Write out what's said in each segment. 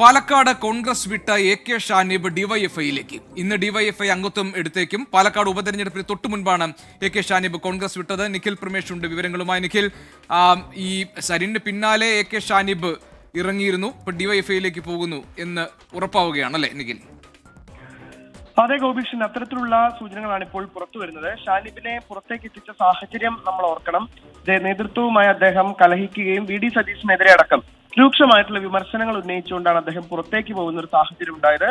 പാലക്കാട് കോൺഗ്രസ് വിട്ട A K Shanib ഡിവൈഎഫ്ഐയിലേക്ക്. ഇന്ന് DYFI അംഗത്വം എടുത്തേക്കും. പാലക്കാട് ഉപതെരഞ്ഞെടുപ്പിന് തൊട്ടു മുൻപാണ് എ കെ ഷാനിബ് കോൺഗ്രസ് വിട്ടത്. നിഖിൽ പ്രമേഷ് ഉണ്ട് വിവരങ്ങളുമായി. നിഖിൽ ഈ സരിന് പിന്നാലെ എ കെ ഷാനിബ് ഇറങ്ങിയിരുന്നു. ഇപ്പൊ ഡിവൈഎഫ്ഐയിലേക്ക് പോകുന്നു എന്ന് ഉറപ്പാവുകയാണല്ലേ നിഖിൽ? അതെ ഗോപീഷൻ. അത്തരത്തിലുള്ള സൂചനകളാണ് ഇപ്പോൾ പുറത്തു വരുന്നത്. ഷാനിബിനെ പുറത്തേക്ക് എത്തിച്ച സാഹചര്യം നമ്മൾ ഓർക്കണം. നേതൃത്വവുമായി അദ്ദേഹം കലഹിക്കുകയും വി ഡി സതീഷിനെതിരെ അടക്കം. രൂക്ഷമായിട്ടുള്ള വിമർശനങ്ങൾ ഉന്നയിച്ചുകൊണ്ടാണ് അദ്ദേഹം പുറത്തേക്ക് പോകുന്ന ഒരു സാഹചര്യം ഉണ്ടായത്.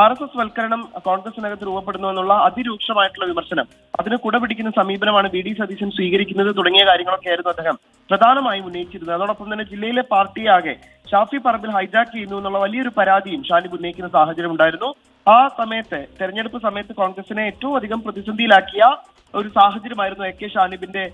ആർ എസ് എസ് വൽക്കരണം കോൺഗ്രസിനകത്ത് രൂപപ്പെടുന്നു എന്നുള്ള അതിരൂക്ഷമായിട്ടുള്ള വിമർശനം അതിന് കുടപിടിക്കുന്ന സമീപനമാണ് വി ഡി സതീശൻ സ്വീകരിക്കുന്നത് തുടങ്ങിയ കാര്യങ്ങളൊക്കെ ആയിരുന്നു അദ്ദേഹം പ്രധാനമായും ഉന്നയിച്ചിരുന്നത്. അതോടൊപ്പം തന്നെ ജില്ലയിലെ പാർട്ടിയാകെ ഷാഫി പറമ്പിൽ ഹൈജാക്ക് ചെയ്യുന്നു എന്നുള്ള വലിയൊരു പരാതിയും ഷാലിബ് ഉന്നയിക്കുന്ന സാഹചര്യം ഉണ്ടായിരുന്നു. ആ സമയത്ത് തെരഞ്ഞെടുപ്പ് സമയത്ത് കോൺഗ്രസിനെ ഏറ്റവും അധികം പ്രതിസന്ധിയിലാക്കിയ ഒരു സാഹചര്യമായിരുന്നു എ കെ ഷാനിബിന്റെ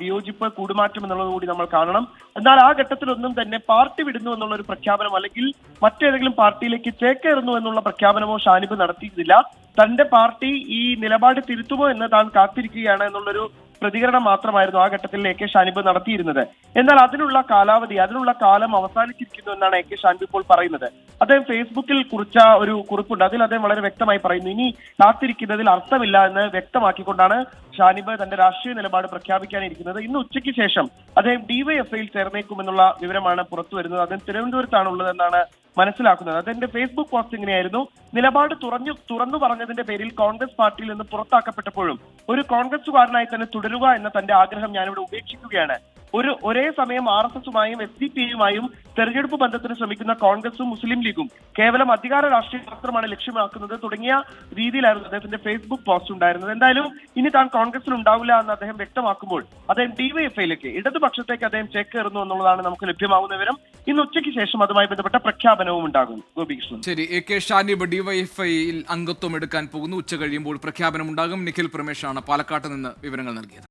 വിയോജിപ്പ് കൂടുമാറ്റം എന്നുള്ളത് കൂടി നമ്മൾ കാണണം. എന്നാൽ ആ ഘട്ടത്തിലൊന്നും തന്നെ പാർട്ടി വിടുന്നു എന്നുള്ള ഒരു പ്രഖ്യാപനം അല്ലെങ്കിൽ മറ്റേതെങ്കിലും പാർട്ടിയിലേക്ക് ചേക്കേറുന്നു എന്നുള്ള പ്രഖ്യാപനമോ ഷാനിബ് നടത്തിയിരുന്നില്ല തന്റെ പാർട്ടി ഈ നിലപാട് തിരുത്തുമോ എന്ന് താൻ കാത്തിരിക്കുകയാണ് എന്നുള്ളൊരു പ്രതികരണം മാത്രമായിരുന്നു ആ ഘട്ടത്തിൽ എ കെ ഷാനിബ് നടത്തിയിരുന്നത്. എന്നാൽ അതിനുള്ള കാലാവധി അതിനുള്ള കാലം അവസാനിച്ചിരിക്കുന്നു എന്നാണ് എ കെ ഷാനിബ് ഇപ്പോൾ പറയുന്നത്. അദ്ദേഹം ഫേസ്ബുക്കിൽ കുറിച്ച ഒരു കുറിപ്പുണ്ട്. അതിൽ അദ്ദേഹം വളരെ വ്യക്തമായി പറയുന്നു ഇനി കാത്തിരിക്കുന്നതിൽ അർത്ഥമില്ല എന്ന് വ്യക്തമാക്കിക്കൊണ്ടാണ് ഷാനിബ് തന്റെ രാഷ്ട്രീയ നിലപാട് പ്രഖ്യാപിക്കാനിരിക്കുന്നത്. ഇന്ന് ഉച്ചയ്ക്ക് ശേഷം അദ്ദേഹം ഡിവൈഎഫ്ഐയിൽ ചേർന്നേക്കുമെന്നുള്ള വിവരമാണ് പുറത്തു വരുന്നത് അദ്ദേഹം തിരുവനന്തപുരത്താണ് ഉള്ളതെന്നാണ് മനസ്സിലാക്കുന്നത്. അതെന്റെ ഫേസ്ബുക്ക് പോസ്റ്റ് ഇങ്ങനെയായിരുന്നു. നിലപാട് തുറഞ്ഞു തുറന്നു പറഞ്ഞതിന്റെ പേരിൽ കോൺഗ്രസ് പാർട്ടിയിൽ നിന്ന് പുറത്താക്കപ്പെട്ടപ്പോഴും ഒരു കോൺഗ്രസുകാരനായി തന്നെ തുടരുക എന്ന തന്റെ ആഗ്രഹം ഞാനിവിടെ ഉപേക്ഷിക്കുകയാണ്. ഒരു ഒരേ സമയം ആർ എസ് എസുമായും എസ് ഡി പിയുമായും തെരഞ്ഞെടുപ്പ് ബന്ധത്തിന് ശ്രമിക്കുന്ന കോൺഗ്രസും മുസ്ലിം ലീഗും കേവലം അധികാര രാഷ്ട്രീയം മാത്രമാണ് ലക്ഷ്യമാക്കുന്നത് തുടങ്ങിയ രീതിയിലായിരുന്നു അദ്ദേഹത്തിന്റെ ഫേസ്ബുക്ക് പോസ്റ്റ് ഉണ്ടായിരുന്നത്. എന്തായാലും ഇനി താൻ കോൺഗ്രസിൽ ഉണ്ടാവില്ല എന്ന് അദ്ദേഹം വ്യക്തമാക്കുമ്പോൾ അദ്ദേഹം ഡിവൈഎഫ്ഐയിലേക്ക് ഇടതുപക്ഷത്തേക്ക് അദ്ദേഹം ചേക്കേറുന്നു എന്നുള്ളതാണ് നമുക്ക് ലഭ്യമാകുന്ന വിവരം. ഇന്ന് ഉച്ചയ്ക്ക് ശേഷം അതുമായി ബന്ധപ്പെട്ട പ്രഖ്യാപനവും ഉണ്ടാകും. ഗോപികൃഷ്ണൻ. ശരി എ കെ ഷാനിബ് ഡിവൈഎഫ്ഐയിൽ അംഗത്വം എടുക്കാൻ പോകുന്നു. ഉച്ച കഴിയുമ്പോൾ പ്രഖ്യാപനം ഉണ്ടാകും. നിഖിൽ പ്രമേഷാണ് പാലക്കാട്ട് നിന്ന് വിവരങ്ങൾ നൽകിയത്.